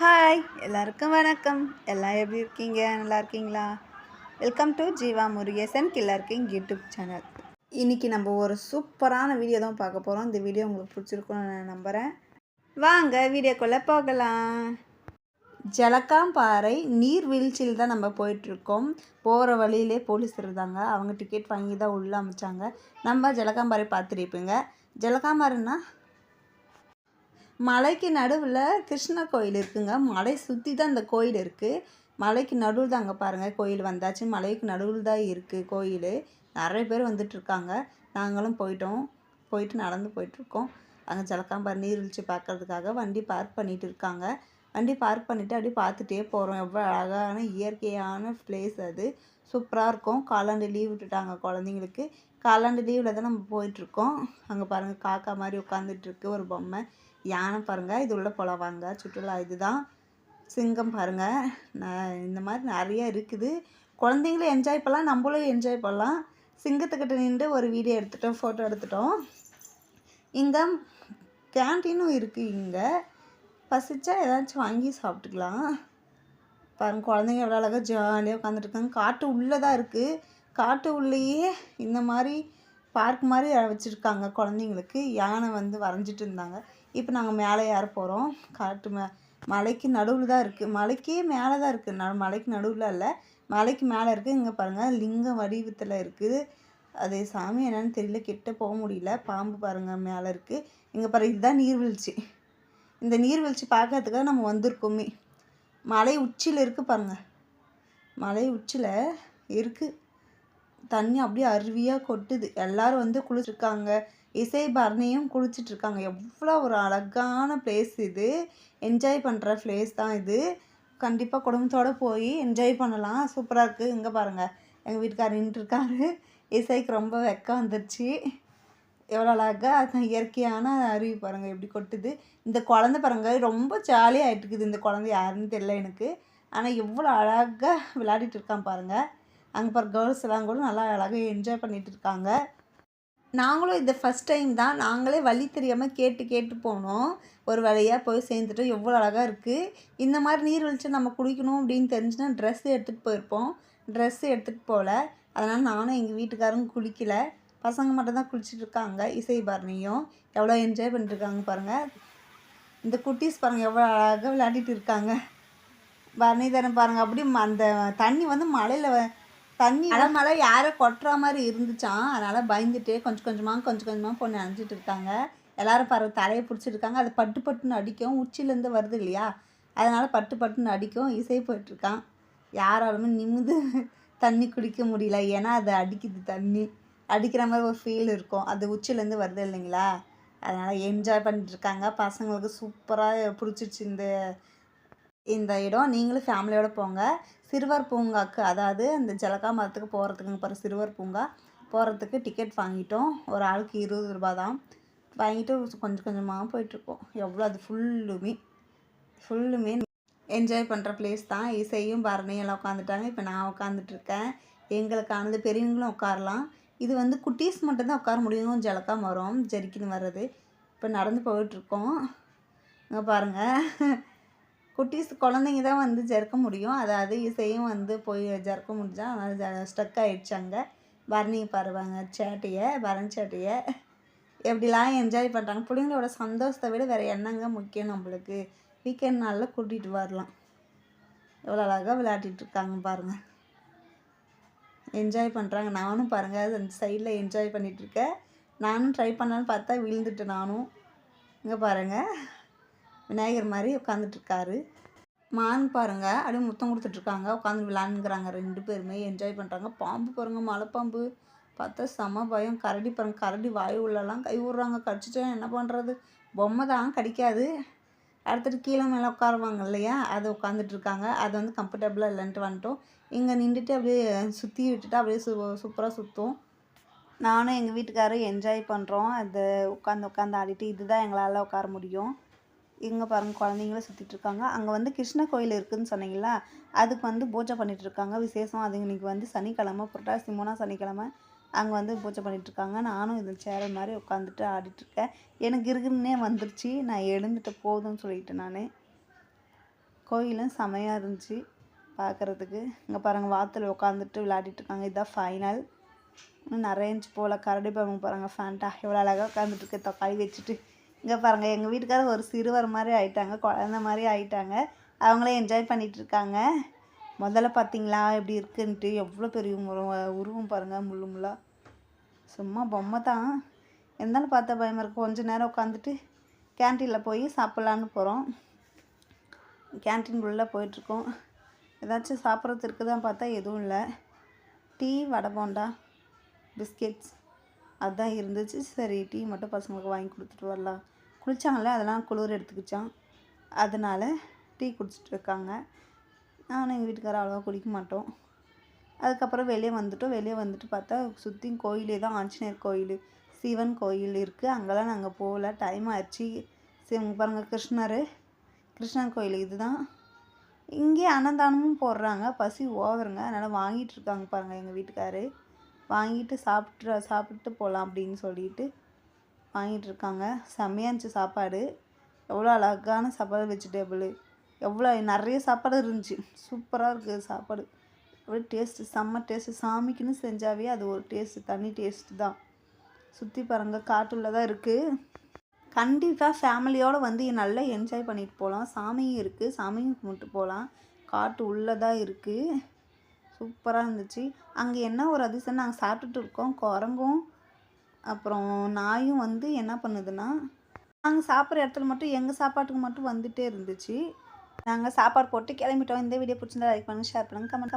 Hi எல்லாருக்கும் வணக்கம். எல்லாம் எப்படி இருக்கீங்க? நல்லா இருக்கீங்களா? Welcome to Jeeva Murugesan killer king YouTube channel இன்றைக்கி நம்ம ஒரு சூப்பரான வீடியோ தான் பார்க்க போகிறோம் இந்த வீடியோ உங்களுக்கு பிடிச்சிருக்கும்னு நான் நம்புகிறேன் வாங்க வீடியோக்குள்ளே போகலாம். ஜலக்காம்பாறை நீர்வீழ்ச்சியில் தான் நம்ம போயிட்டுருக்கோம். போகிற வழியிலே போலீஸ் இருந்தாங்க. அவங்க டிக்கெட் வாங்கி தான் உள்ளே அமைச்சாங்க. நம்ம ஜலக்காம்பாறை பார்த்துருப்பீங்க ஜலக்காம்பாறைன்னா மலைக்கு நடுவில் கிருஷ்ண கோயில் இருக்குங்க. மலை சுற்றி தான் இந்த கோயில் இருக்குது மலைக்கு நடுவில் தான் அங்கே பாருங்கள் கோயில் வந்தாச்சு. மலைக்கு நடுவில் தான் இருக்குது கோயில். நிறைய பேர் வந்துட்டுருக்காங்க. நாங்களும் போயிட்டோம். போயிட்டு நடந்து போயிட்டுருக்கோம். அங்கே ஜலக்காம்பார் நீர்வீழ்ச்சி பார்க்கறதுக்காக வண்டி பார்க் பண்ணிட்டு இருக்காங்க. வண்டி பார்க் பண்ணிவிட்டு அப்படியே பார்த்துட்டே போகிறோம் எவ்வளோ அழகான இயற்கையான பிளேஸ் அது. சூப்பராக இருக்கும். காலாண்டு லீவ் விட்டுட்டாங்க குழந்தைங்களுக்கு. காலாண்டு லீவில் தான் நம்ம போயிட்டுருக்கோம். அங்கே பாருங்கள் காக்கா மாதிரி உட்காந்துட்ருக்கு ஒரு பொம்மை. யானை பாருங்கள் இது உள்ளே போகலாம் வாங்க சுற்றுலா இதுதான். சிங்கம் பாருங்கள் நான் இந்த மாதிரி நிறையா இருக்குது. குழந்தைங்களும் என்ஜாய் பண்ணலாம் நம்மளும் என்ஜாய் பண்ணலாம். சிங்கத்துக்கிட்ட நின்று ஒரு வீடியோ எடுத்துட்டோம் ஃபோட்டோ எடுத்துட்டோம். இங்கே கேன்டீனும் இருக்குது இங்கே. பசிச்சா ஏதாச்சும் வாங்கி சாப்பிட்டுக்கலாம். பாருங்க குழந்தைங்க எவ்வளோ அழகாக ஜாலியாக உட்காந்துட்ருக்காங்க காட்டு உள்ளே தான் இருக்குது காட்டு உள்ளேயே இந்த மாதிரி பார்க் மாதிரி வச்சுருக்காங்க குழந்தைங்களுக்கு. யானை வந்து வரைஞ்சிட்டு இருந்தாங்க. இப்போ நாங்கள் மேலே ஏற போகிறோம் காட்டு மே மலைக்கு நடுவில் தான் இருக்குது மலைக்கே மேலே தான் இருக்குது ந மலைக்கு நடுவில் இல்லை மலைக்கு மேலே இருக்குது இங்கே பாருங்கள் லிங்கம் வடிவத்தில் இருக்குது அது சாமி என்னன்னு தெரியல. கிட்ட போக முடியல. பாம்பு பாருங்கள் மேலே இருக்குது இங்கே பாருங்க. இதுதான் நீர்வீழ்ச்சி. இந்த நீர்வீழ்ச்சி பார்க்கறதுக்காக நம்ம வந்திருக்கோமே. மலை உச்சியில் இருக்குது பாருங்கள் மலை உச்சியில் இருக்குது தண்ணி அப்படியே அருவியாக கொட்டுது. எல்லோரும் வந்து குளிச்சிருக்காங்க. இசை பரணியும் குளிச்சிட்ருக்காங்க. எவ்வளோ ஒரு அழகான பிளேஸ் இது. என்ஜாய் பண்ணுற பிளேஸ் தான் இது. கண்டிப்பாக குடும்பத்தோடு போய் என்ஜாய் பண்ணலாம். சூப்பராக இருக்குது இங்கே பாருங்கள் எங்கள் வீட்டுக்கார் நின்றுருக்காரு இசைக்கு ரொம்ப வெக்கம் வந்துருச்சு. எவ்வளோ அழகாக அது இயற்கையான அருவி பாருங்கள் எப்படி கொட்டுது. இந்த குழந்த பாருங்கள் ரொம்ப ஜாலியாக இருக்குது. இந்த குழந்தை யாருன்னு தெரியல எனக்கு. ஆனால் எவ்வளோ அழகாக விளையாடிட்டு இருக்கான் பாருங்கள் அங்கே பாரு கேர்ள்ஸ் எல்லாம் கூட நல்லா அழகாக என்ஜாய் பண்ணிகிட்டு இருக்காங்க. நாங்களும் இது ஃபஸ்ட் டைம் தான் நாங்களே வழி தெரியாமல் கேட்டு கேட்டு போனோம். ஒரு வழியாக போய் சேர்ந்துட்டோம். எவ்வளோ அழகாக இருக்குது இந்த மாதிரி நீர்வீழ்ச்சி நம்ம குடிக்கணும் அப்படின்னு தெரிஞ்சுன்னா ட்ரெஸ்ஸு எடுத்துகிட்டு போயிருப்போம். ட்ரெஸ்ஸு எடுத்துகிட்டு போகல அதனால் நானும் எங்கள் வீட்டுக்காரங்க குளிக்கல. பசங்க மட்டும் தான் குளிச்சுட்டு இருக்காங்க. இசை பரணியும். எவ்வளோ என்ஜாய் பண்ணிட்டுருக்காங்க பாருங்கள் இந்த குட்டீஸ் பாருங்கள் எவ்வளோ அழகாக விளையாடிட்டு இருக்காங்க. பரணி பரணிதரன் பாருங்கள் அப்படியே அந்த தண்ணி வந்து மலையில் தண்ணி மழை யாரோ கொட்டுற மாதிரி இருந்துச்சான் அதனால் பயந்துட்டு கொஞ்சம் கொஞ்சமாக கொஞ்சம் கொஞ்சமாக பொண்ணு அணைஞ்சிட்டு இருக்காங்க. எல்லாரும் பறவை தலையை பிடிச்சிருக்காங்க அது பட்டு பட்டுன்னு அடிக்கும். உச்சிலேருந்து வருது இல்லையா? அதனால் பட்டு பட்டுன்னு அடிக்கும். இசை போயிட்டுருக்கான் யாராலுமே நிமிந்து தண்ணி குடிக்க முடியல. ஏன்னா அது அடிக்குது தண்ணி. அடிக்கிற மாதிரி ஒரு ஃபீல் இருக்கும். அது உச்சிலேருந்து வருது இல்லைங்களா? அதனால் என்ஜாய் பண்ணிட்டுருக்காங்க பசங்களுக்கு சூப்பராக பிடிச்சிருச்சு இந்த இந்த இடம். நீங்களும் ஃபேமிலியோடு போங்க. சிறுவர் பூங்காக்கு அதாவது அந்த ஜலக்கா மரத்துக்கு போகிறதுக்குங்க பாரு சிறுவர் பூங்கா. போகிறதுக்கு டிக்கெட் வாங்கிட்டோம். ஒரு ஆளுக்கு இருபது ரூபா தான் வாங்கிட்டு கொஞ்சம் கொஞ்சமாக போயிட்டுருக்கோம். எவ்வளோ அது ஃபுல்லுமே ஃபுல்லுமே என்ஜாய் பண்ணுற பிளேஸ் தான். இசையும் பரணியும் எல்லாம் உட்காந்துட்டாங்க இப்போ நான் உட்காந்துட்ருக்கேன் எங்களுக்கானது பெரியவங்களும் உட்காரலாம். இது வந்து குட்டீஸ் மட்டும்தான் உட்கார முடியும். ஜலக்கா மரம் ஜரிக்கின்னு வர்றது. இப்போ நடந்து போயிட்டுருக்கோம். இங்கே பாருங்கள் குட்டீஸ் குழந்தைங்க தான் வந்து ஜறுக்க முடியும். அதாவது இசையும் வந்து போய் ஜறுக்க முடிஞ்சால் அதனால் ஸ்டக் ஆகிடுச்சு அங்கே. பரணி பாருவாங்க சேட்டையை பரண் சேட்டையை. எப்படிலாம் என்ஜாய் பண்ணுறாங்க பிள்ளைங்களோட சந்தோஷத்தை விட வேறு என்னங்க முக்கியம் நம்மளுக்கு? வீக்கெண்ட் நாளில் கூட்டிகிட்டு வரலாம். எவ்வளோ அழகாக விளையாடிட்டு இருக்காங்க பாருங்கள் என்ஜாய் பண்ணுறாங்க நானும் பாருங்கள் அந்த சைடில் என்ஜாய் பண்ணிகிட்ருக்கேன் நானும் ட்ரை பண்ணலான்னு பார்த்தா விழுந்துட்டு நானும். இங்கே பாருங்கள் விநாயகர் மாதிரி உட்காந்துட்ருக்காரு மான் பாருங்கள் அப்படியே முத்தம் கொடுத்துட்ருக்காங்க. உட்காந்து விளாண்டுங்கிறாங்க ரெண்டு பேருமே என்ஜாய் பண்ணுறாங்க பாம்பு பாருங்கள் மலைப்பாம்பு. பார்த்தா செம பயம். கரடி பாருங்க கரடி வாயு உள்ளலாம் கை விட்றாங்க. கடிச்சிட்டா என்ன பண்ணுறது பொம்மை தான் கடிக்காது. அடுத்துட்டு கீழே மேலே உட்காருவாங்க இல்லையா? அது உட்காந்துட்ருக்காங்க அது வந்து கம்ஃபர்டபுளாக இல்லைன்ட்டு வந்துட்டோம். இங்கே நின்றுட்டு அப்படியே சுற்றி விட்டுட்டு அப்படியே சூ சூப்பராக சுற்றும் நானும் எங்கள் வீட்டுக்காரரும் என்ஜாய் பண்ணுறோம் அது உட்காந்து உட்காந்து ஆடிட்டு இதுதான் எங்களால் உட்கார முடியும். இங்கே பாருங்கள் குழந்தைங்களும் சுற்றிட்டு இருக்காங்க. அங்கே வந்து கிருஷ்ண கோயில் இருக்குதுன்னு சொன்னீங்களா அதுக்கு வந்து பூஜை பண்ணிகிட்டு இருக்காங்க. விசேஷம் அது இன்னைக்கு வந்து சனிக்கிழமை புரட்டாசி மூணா சனிக்கிழமை அங்கே வந்து பூஜை பண்ணிகிட்ருக்காங்க நானும் இந்த சேர மாதிரி உட்காந்துட்டு ஆடிட்டுருக்கேன் எனக்கு இருக்குன்னே வந்துருச்சு. நான் எழுந்துட்டு போதும்னு சொல்லிட்டு நான். கோயிலும் செமையாக இருந்துச்சு பார்க்குறதுக்கு இங்கே பாருங்கள் வாத்தில் உட்காந்துட்டு விளையாடிட்டு இருக்காங்க. இதுதான் ஃபைனல் இன்னும் நிறைய இன்ச்சு போல். கரடி பாருங்க பாருங்கள் ஃபேண்டா எவ்வளோ அழகாக உட்காந்துட்டு தக்காளி வச்சுட்டு. இங்கே பாருங்கள் எங்கள் வீட்டுக்காரர் ஒரு சிறுவர் மாதிரி ஆயிட்டாங்க குழந்த மாதிரி ஆயிட்டாங்க. அவங்களே என்ஜாய் பண்ணிகிட்டு இருக்காங்க. முதல்ல பார்த்தீங்களா எப்படி இருக்குன்ட்டு எவ்வளோ பெரிய உருவம் உருவம் பாருங்கள் முள்ளு முள்ளா. சும்மா பொம்மை தான். இருந்தாலும் பார்த்தா பயமாக இருக்கும் கொஞ்ச நேரம் உட்காந்துட்டு கேன்டீனில் போய் சாப்பிட்லான்னு போகிறோம் கேன்டீன்குள்ளே போயிட்டுருக்கோம் ஏதாச்சும் சாப்பிட்றதுக்கு தான் பார்த்தா எதுவும் இல்லை. டீ வடை போண்டா பிஸ்கெட்ஸ் அதுதான் இருந்துச்சு. சரி டீ மட்டும் பசங்களுக்கு வாங்கி கொடுத்துட்டு வரலாம். குளிச்சாங்கல்ல அதெல்லாம் குளிர் எடுத்துக்கிச்சான் அதனால் டீ குடிச்சிட்டு இருக்காங்க நானும் எங்கள் வீட்டுக்காரர் அவ்வளோவா குடிக்க மாட்டோம். அதுக்கப்புறம் வெளியே வந்துட்டோம். வெளியே வந்துட்டு பார்த்தா சுற்றியும் கோயிலே தான். ஆஞ்சநேயர் கோயில் சிவன் கோயில் இருக்குது அங்கெல்லாம் நாங்கள் போகல. டைம் ஆயிடுச்சு. சிவன் பாருங்கள் கிருஷ்ணர். கிருஷ்ணர் கோயில் இதுதான். இங்கே அன்னதானமும் போடுறாங்க. பசி ஓவருங்க. அதனால் வாங்கிட்டு இருக்காங்க பாருங்கள் எங்கள் வீட்டுக்காரு வாங்கிட்டு சாப்பிட்டு சாப்பிட்டு போகலாம் அப்படின்னு சொல்லிட்டு வாங்கிட்டு இருக்காங்க செம்மையாக இருந்துச்சு சாப்பாடு. எவ்வளோ அழகான சாப்பாடு வெஜிடபிள். எவ்வளோ நிறைய சாப்பாடு இருந்துச்சு. சூப்பராக இருக்குது சாப்பாடு. அப்படியே டேஸ்ட்டு செம்ம டேஸ்ட்டு. சாமிக்குன்னு செஞ்சாவே அது ஒரு டேஸ்ட்டு தனி டேஸ்ட்டு தான். சுற்றி பாருங்கள் காட்டுள்ள தான் இருக்குது கண்டிப்பாக ஃபேமிலியோடு வந்து நல்லா என்ஜாய் பண்ணிட்டு போகலாம். சாமியும் இருக்குது சாமியும் கும்பிட்டு போகலாம். காட்டு உள்ளே தான் இருக்குது சூப்பராக இருந்துச்சு. அங்கே என்ன ஒரு அதிசயம்? நாங்கள் சாப்பிட்டுட்டு இருக்கோம். குரங்கும் அப்புறம் நாயும் வந்து என்ன பண்ணுதுன்னா நாங்கள் சாப்பிட்ற இடத்துல மட்டும் எங்கள் சாப்பாட்டுக்கு மட்டும் வந்துகிட்டே இருந்துச்சு. நாங்கள் சாப்பாடு போட்டு கிளம்பிட்டோம். இந்த வீடியோ பிடிச்சிருந்தா லைக் பண்ணுங்கள் ஷேர் பண்ணுங்கள் கமெண்ட்